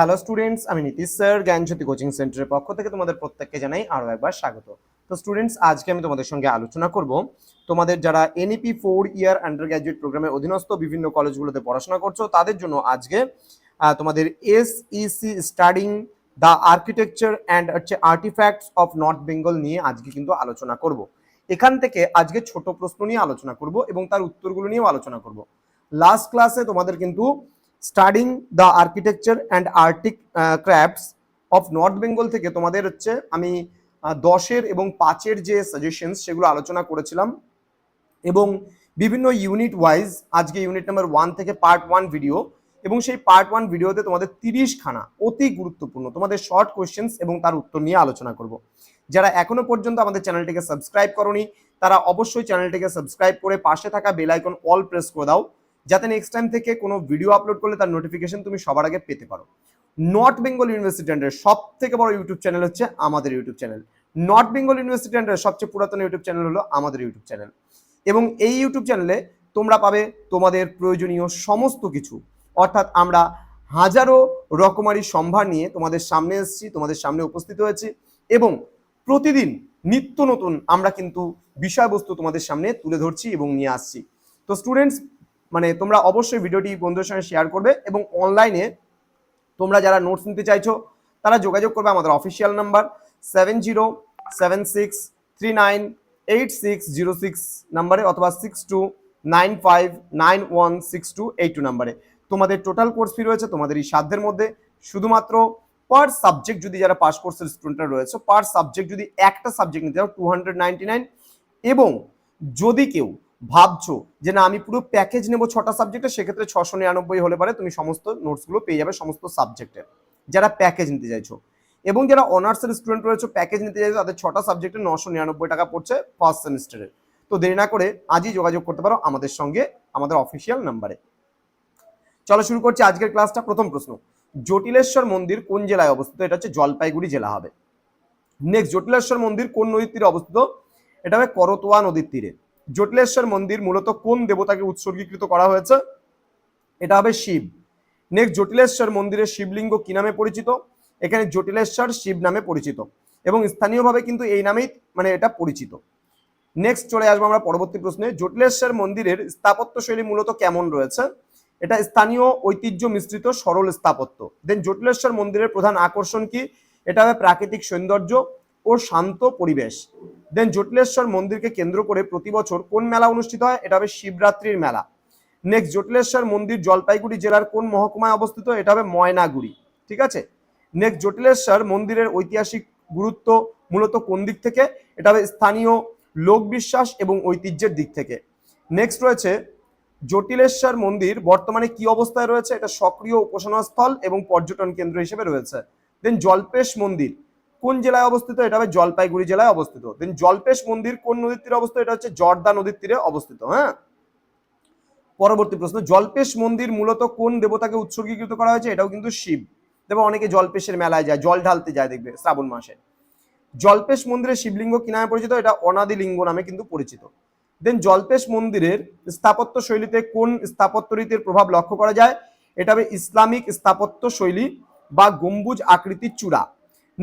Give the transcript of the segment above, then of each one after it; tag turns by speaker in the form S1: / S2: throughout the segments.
S1: Hello students আমি Nitish sir, জ্ঞানজ্যোতি coaching সেন্টারের পক্ষ থেকে তোমাদের প্রত্যেককে জানাই আরও একবার স্বাগত। তো স্টুডেন্টস আজকে আমি তোমাদের সঙ্গে আলোচনা করব। তোমাদের যারা NEP four year undergraduate প্রোগ্রামের অধীনস্থ বিভিন্ন কলেজগুলোতে পড়াশোনা করছ, তাদের জন্য আজকে তোমাদের SEC studying the architecture and হচ্ছে আর্টিফ্যাক্টস অফ নর্থ বেঙ্গল নিয়ে আজকে কিন্তু আলোচনা করব। এখান থেকে আজকে ছোট প্রশ্ন নিয়ে আলোচনা করব এবং তার উত্তরগুলো নিয়েও আলোচনা করব। লাস্ট ক্লাসে তোমাদের কিন্তু studying the architecture and artefacts of North Bengal থেকে তোমাদের হচ্ছে আমি দশের এবং পাঁচের যে সাজেশনস সেগুলো আলোচনা করেছিলাম এবং বিভিন্ন ইউনিট ওয়াইজ আজকে ইউনিট নাম্বার ওয়ান থেকে পার্ট ওয়ান ভিডিও এবং সেই পার্ট ওয়ান ভিডিওতে তোমাদের তিরিশ খানা অতি গুরুত্বপূর্ণ তোমাদের শর্ট কোয়েশ্চেন্স এবং তার উত্তর নিয়ে আলোচনা করব। যারা এখনও পর্যন্ত আমাদের চ্যানেলটিকে সাবস্ক্রাইব করনি, তারা অবশ্যই চ্যানেলটিকে সাবস্ক্রাইব করে পাশে থাকা বেল আইকন অল প্রেস করে দাও। যাতে নেক্সট টাইম থেকে কোনো ভিডিও আপলোড করলে তার নোটিফিকেশন তুমি সবার আগে পেতে পারো। নর্থ বেঙ্গল ইউনিভার্সিটি আন্ডারের সব থেকে বড় ইউটিউব চ্যানেল হচ্ছে আমাদের YouTube channel North Bengal University আন্ডারের সবচেয়ে পুরাতন ইউটিউব চ্যানেল হলো আমাদের ইউটিউব চ্যানেল এবং এই ইউটিউব চ্যানেলে তোমরা পাবে তোমাদের প্রয়োজনীয় সমস্ত কিছু। অর্থাৎ আমরা হাজারো রকমারি সম্ভার নিয়ে তোমাদের সামনে এসেছি, তোমাদের সামনে উপস্থিত হয়েছি এবং প্রতিদিন নিত্য নতুন আমরা কিন্তু বিষয়বস্তু তোমাদের সামনে তুলে ধরছি এবং নিয়ে আসছি। তো স্টুডেন্টস মানে তোমরা অবশ্যই ভিডিওটি বন্ধুদের সঙ্গে শেয়ার করবে এবং অনলাইনে তোমরা যারা নোটস নিতে চাইছো, তারা যোগাযোগ করবে আমাদের official number seven zero seven six three nine eight six zero six নাম্বারে অথবা six two nine five nine one six two eight two নাম্বারে তোমাদের টোটাল কোর্স ফি রয়েছে তোমাদের এই সাধ্যের মধ্যে। শুধুমাত্র পার সাবজেক্ট যদি যারা পাস কোর্সের স্টুডেন্টরা রয়েছে পার সাবজেক্ট যদি একটা সাবজেক্ট নিতে চাও টু হান্ড্রেড নাইনটি নাইন এবং যদি কেউ ভাবছ যে না, আমি পুরো প্যাকেজ নেব ছটা সাবজেক্টে সেক্ষেত্রে ছশো নিরানব্বই হলে পারে তুমি সমস্ত নোটসগুলো পেয়ে যাবে সমস্ত সাবজেক্টের যারা প্যাকেজ নিতে চাইছো। এবং যারা অনার্সের স্টুডেন্ট রয়েছে প্যাকেজ নিতে চাইছো, তাদের ছটা সাবজেক্টে নশো নিরানব্বই টাকা পড়ছে ফার্স্ট সেমিস্টারের তো দেরি না করে আজই যোগাযোগ করতে পারো আমাদের সঙ্গে, আমাদের অফিসিয়াল নাম্বারে চলো শুরু করছি আজকের ক্লাসটা প্রথম প্রশ্ন, জটিলেশ্বর মন্দির কোন জেলায় অবস্থিত? এটা হচ্ছে জলপাইগুড়ি জেলা হবে। নেক্সট জটিলেশ্বর মন্দির কোন নদীর তীরে অবস্থিত? এটা হবে করতোয়া নদীর তীরে। জটিলেশ্বর মন্দির মূলত কোন দেবতাকে উৎসর্গীকৃত করা হয়েছে? এটা হবে শিব। নেক্সট জটিলেশ্বর মন্দিরের শিবলিঙ্গ কি নামে পরিচিত? এখানে জটিলেশ্বর শিব নামে পরিচিত এবং স্থানীয়ভাবে কিন্তু এই নামেই মানে এটা পরিচিত। নেক্সট চলে আসব আমরা পরবর্তী প্রশ্নে। জটিলেশ্বর মন্দিরের স্থাপত্য শৈলী মূলত কেমন রয়েছে? এটা স্থানীয় ঐতিহ্য মিশ্রিত সরল স্থাপত্য। দেন জটিলেশ্বর মন্দিরের প্রধান আকর্ষণ কি? এটা হবে প্রাকৃতিক সৌন্দর্য ও শান্ত পরিবেশ। দেন জটিলেশ্বর মন্দিরকে কেন্দ্র করে প্রতি বছর কোন মেলা অনুষ্ঠিত হয়? এটা হবে শিবরাত্রির মেলা। নেক্সট জটিলেশ্বর মন্দির জলপাইগুড়ি জেলার কোন মহকুমায় অবস্থিত? এটা হবে ময়নাগুড়ি। ঠিক আছে? নেক্সট জটিলেশ্বর মন্দিরের ঐতিহাসিক গুরুত্ব মূলত কোন দিক থেকে? এটা হবে স্থানীয় লোক বিশ্বাস এবং ঐতিহ্যের দিক থেকে। নেক্সট রয়েছে জটিলেশ্বর মন্দির বর্তমানে কি অবস্থায় রয়েছে? এটা সক্রিয় উপাসনা স্থল এবং পর্যটন কেন্দ্র হিসেবে রয়েছে। দেন জলপেশ মন্দির। কোন জেলায় অবস্থিত? এটা হবে জলপাইগুড়ি জেলায় অবস্থিত। দেন জলপেশ মন্দির কোন নদীর তীরে অবস্থিত? এটা হচ্ছে জর্দা নদীর তীরে অবস্থিত হ্যাঁ? পরবর্তী প্রশ্ন, জলপেশ মন্দির মূলত কোন দেবতাকে উৎসর্গীকৃত করা হয়েছে? এটাও কিন্তু শিব। দেখবে অনেকে জলপেশের মেলায় যায়, জল ঢালতে যায়, দেখবে, শ্রাবণ মাসে। জলপেশ মন্দিরের শিবলিঙ্গ কি নামে পরিচিত? এটা অনাদি লিঙ্গ নামে কিন্তু পরিচিত। দেন জলপেশ মন্দিরের স্থাপত্য শৈলীতে কোন স্থাপত্য রীতির প্রভাব লক্ষ্য করা যায়? এটা হবে ইসলামিক স্থাপত্য শৈলী বা গম্বুজ আকৃতির চূড়া।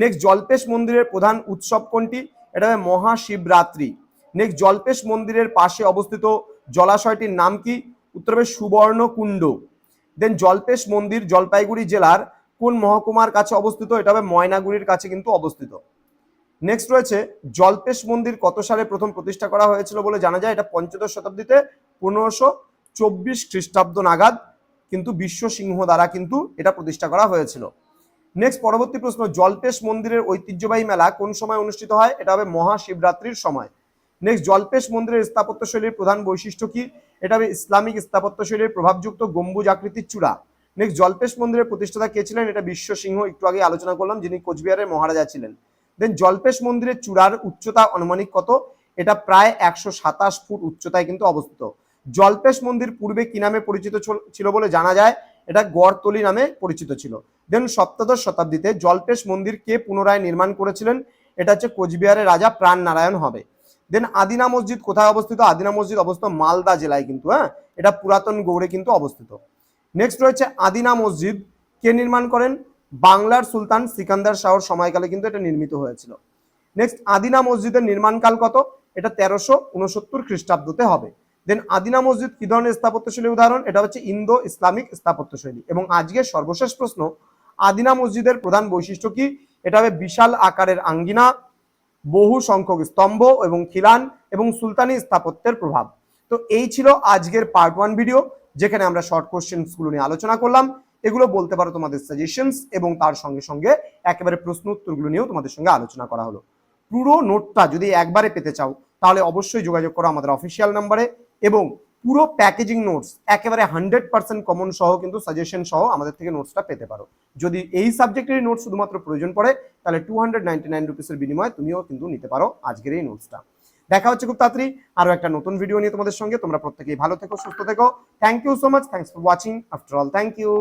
S1: নেক্সট জলপেশ মন্দিরের প্রধান উৎসব কোনটি? এটা হবে মহাশিবরাত্রি। নেক্সট জলপেশ মন্দিরের পাশে অবস্থিত জলাশয়টির নাম কি? উত্তর হবে সুবর্ণ কুণ্ড দেন জলপেশ মন্দির জলপাইগুড়ি জেলার কোন মহকুমার কাছে অবস্থিত? এটা হবে ময়নাগুড়ির কাছে কিন্তু অবস্থিত। নেক্সট রয়েছে, জলপেশ মন্দির কত সালে প্রথম প্রতিষ্ঠা করা হয়েছিল বলে জানা যায়? এটা পঞ্চদশ শতাব্দীতে পনেরোশো চব্বিশ খ্রিস্টাব্দ নাগাদ কিন্তু বিশ্ব সিংহ দ্বারা কিন্তু এটা প্রতিষ্ঠা করা হয়েছিল। নেক্সট পরবর্তী প্রশ্ন, জলপেশ মন্দিরের ঐতিহ্যবাহী মেলা কোন সময় অনুষ্ঠিত হয়? এটা হবে মহাশিবরাত্রির সময়। নেক্সট জলপেশ মন্দিরের স্থাপত্য শৈলীর প্রধান বৈশিষ্ট্য কি? এটা হবে ইসলামিক স্থাপত্য শৈলীর প্রভাবযুক্ত গম্বুজ আকৃতির চূড়া। নেক্সট জলপেশ মন্দিরের প্রতিষ্ঠাতা কে ছিলেন? এটা বিশ্ব সিংহ, একটু আগে আলোচনা করলাম, যিনি কোচবিহারের মহারাজা ছিলেন। দেন জলপেশ মন্দিরের চূড়ার উচ্চতা আনুমানিক কত? এটা প্রায় একশো সাতাশ ফুট উচ্চতায় কিন্তু অবস্থিত। জলপেশ মন্দির পূর্বে কি নামে পরিচিত ছিল- ছিল বলে জানা যায়? এটা গড়তলি নামে পরিচিত ছিল। দেন সপ্তদশ শতাব্দীতে জলপেশ মন্দির কে পুনরায় নির্মাণ করেছিলেন? এটা হচ্ছে কোচবিহারের রাজা প্রাণ নারায়ণ হবে। দেন আদিনা মসজিদ কোথায় অবস্থিত? আদিনা মসজিদ অবস্থিত মালদা জেলায় কিন্তু হ্যাঁ? এটা পুরাতন গৌড়ে কিন্তু অবস্থিত। নেক্সট রয়েছে আদিনা মসজিদ। কে নির্মাণ করেন? বাংলার সুলতান সিকান্দার শাহর সময়কালে কিন্তু এটা নির্মিত হয়েছিল। নেক্সট আদিনা মসজিদের নির্মাণকাল কত? এটা তেরোশো উনসত্তর খ্রিস্টাব্দতে হবে। দেন আদিনা মসজিদ কি ধরনের স্থাপত্যশৈলী উদাহরণ? এটা হচ্ছে ইন্দো ইসলামিক স্থাপত্যশৈলী। এবং আজকের সর্বশেষ প্রশ্ন আদিনা মসজিদের প্রধান বৈশিষ্ট্য কি? এটা হবে বিশাল আকারের আঙ্গিনা, বহু সংখ্যক স্তম্ভ এবং খিলান এবং সুলতানি স্থাপত্যের প্রভাব। তো এই ছিল আজকের পার্ট ওয়ান ভিডিও যেখানে আমরা শর্ট কোশ্চেন্সগুলো নিয়ে আলোচনা করলাম। এগুলো বলতে পারো তোমাদের সাজেশনস এবং তার সঙ্গে সঙ্গে একেবারে প্রশ্ন উত্তরগুলো নিয়েও তোমাদের সঙ্গে আলোচনা করা হলো। পুরো নোটটা যদি একবারে পেতে চাও, তাহলে অবশ্যই যোগাযোগ করো আমাদের অফিসিয়াল নাম্বারে এবং পুরো প্যাকেজিং নোটস একেবারে হান্ড্রেড পার্সেন্ট কমন সহ কিন্তু সাজেশন সহ আমাদের থেকে নোটসটা পেতে পারো। যদি এই সাবজেক্টের নোটস শুধুমাত্র প্রয়োজন পড়ে, তাহলে টু হান্ড্রেড নাইনটি নাইন রুপিসের বিনিময়ে তুমিও কিন্তু নিতে পারো আজকের এই নোটসটা দেখা হচ্ছে খুব তাড়াতাড়ি আরও একটা নতুন ভিডিও নিয়ে তোমাদের সঙ্গে। তোমরা প্রত্যেকেই ভালো থেকো, সুস্থ থেকো। Thank you so much thanks for watching after all thank you